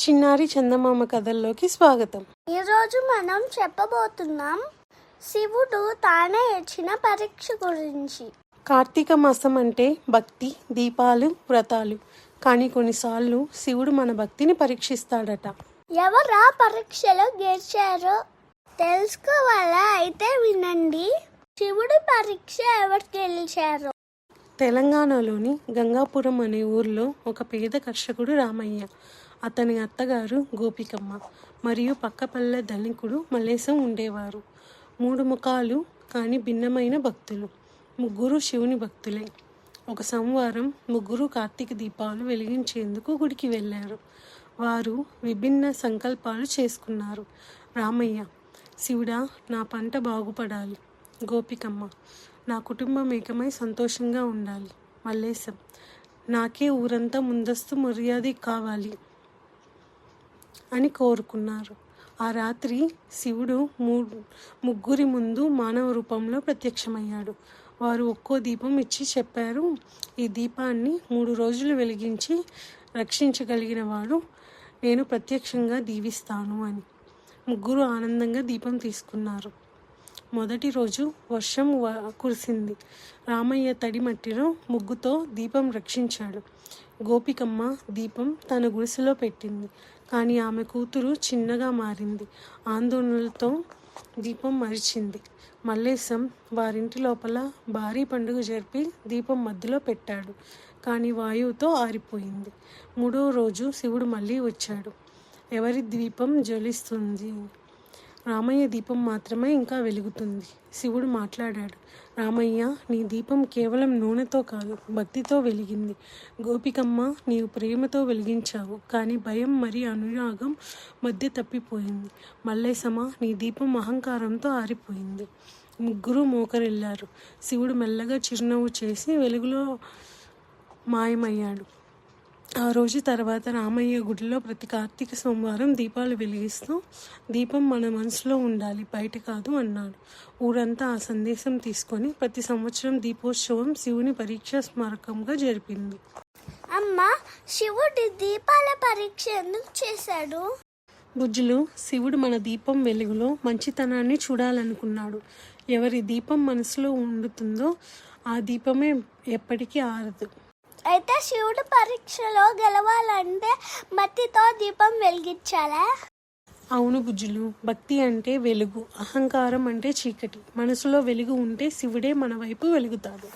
చిన్నారి చందమామ కథల్లోకి స్వాగతం. ఈరోజు మనం చెప్పబోతున్నాం శివుడు తానే ఇచ్చిన పరీక్ష గురించి. కార్తీక మాసం అంటే భక్తి దీపాలు వ్రతాలు. కానీ కొన్నిసార్లు శివుడు మన భక్తిని పరీక్షిస్తాడట. ఎవరా పరీక్షలో గెలిచారో తెలుసుకోవాలా? అయితే వినండి. శివుడి పరీక్ష ఎవరు గెలిచారో? తెలంగాణలోని గంగాపురం అనే ఊర్లో ఒక పేద కర్షకుడు రామయ్య. అతని అత్తగారు గోపికమ్మ మరియు పక్కపల్లె ధనికుడు మల్లేశం ఉండేవారు. మూడు ముఖాలు కానీ భిన్నమైన భక్తులు. ముగ్గురు శివుని భక్తులే. ఒక సోమవారం ముగ్గురు కార్తీక దీపాలు వెలిగించేందుకు గుడికి వెళ్ళారు. వారు విభిన్న సంకల్పాలు చేసుకున్నారు. రామయ్య శివుడా నా పంట బాగుపడాలి. గోపికమ్మ నా కుటుంబం ఏకమై సంతోషంగా ఉండాలి. మల్లేశం నాకే ఊరంతా ముందస్తు మర్యాద కావాలి. అని కోరుకున్నారు. ఆ రాత్రి శివుడు మూ- ముగ్గురి ముందు మానవ రూపంలో ప్రత్యక్షమయ్యాడు. వారు ఒక్కో దీపం ఇచ్చి చెప్పారు ఈ దీపాన్ని మూడు రోజులు వెలిగించి రక్షించగలిగిన వాడు నేను ప్రత్యక్షంగా దీవిస్తాను అని. ముగ్గురు ఆనందంగా దీపం తీసుకున్నారు. మొదటి రోజు వర్షం వ- కురిసింది. రామయ్య తడి మట్టిలో ముగ్గుతో దీపం రక్షించాడు. గోపికమ్మ దీపం తన గుడిసెలో పెట్టింది. కానీ ఆమె కూతురు చిన్నగా మారింది. ఆందోళనలతో దీపం మరిచింది. మల్లేశం వారింటి లోపల భారీ పండుగ జరిపి దీపం మధ్యలో పెట్టాడు. కానీ వాయువుతో ఆరిపోయింది. మూడో రోజు శివుడు మళ్ళీ వచ్చాడు. ఎవరి దీపం జ్వలిస్తుంది? రామయ్య దీపం మాత్రమే ఇంకా వెలుగుతుంది. శివుడు మాట్లాడాడు. రామయ్య నీ దీపం కేవలం నూనెతో కాదు భక్తితో వెలిగింది. గోపికమ్మ నీవు ప్రేమతో వెలిగించావు కానీ భయం మరి అనురాగం మధ్య తప్పిపోయింది. మల్లేశమ నీ దీపం అహంకారంతో ఆరిపోయింది. ముగ్గురు మోకరిల్లారు. శివుడు మెల్లగా చిరునవ్వు చేసి వెలుగులో మాయమయ్యాడు. ఆ రోజు తర్వాత రామయ్య గుడిలో ప్రతి కార్తీక సోమవారం దీపాలు వెలిగిస్తూ దీపం మన మనసులో ఉండాలి బయట కాదు అన్నాడు. ఊరంతా ఆ సందేశం తీసుకొని ప్రతి సంవత్సరం దీపోత్సవం శివుని పరీక్ష స్మారకంగా జరిపింది. అమ్మ శివుడి దీపాల పరీక్ష ఎందుకు చేశాడు? బుజ్జులు శివుడు మన దీపం వెలుగులో మంచితనాన్ని చూడాలనుకున్నాడు. ఎవరి దీపం మనసులో ఉండుతుందో ఆ దీపమే ఎప్పటికీ ఆరదు. అయితే శివుడు పరీక్షలో గెలవాలంటే మట్టితో దీపం వెలిగించాలా? అవును బుజ్జులు భక్తి అంటే వెలుగు అహంకారం అంటే చీకటి. మనసులో వెలుగు ఉంటే శివుడే మన వైపు వెలుగుతాడు.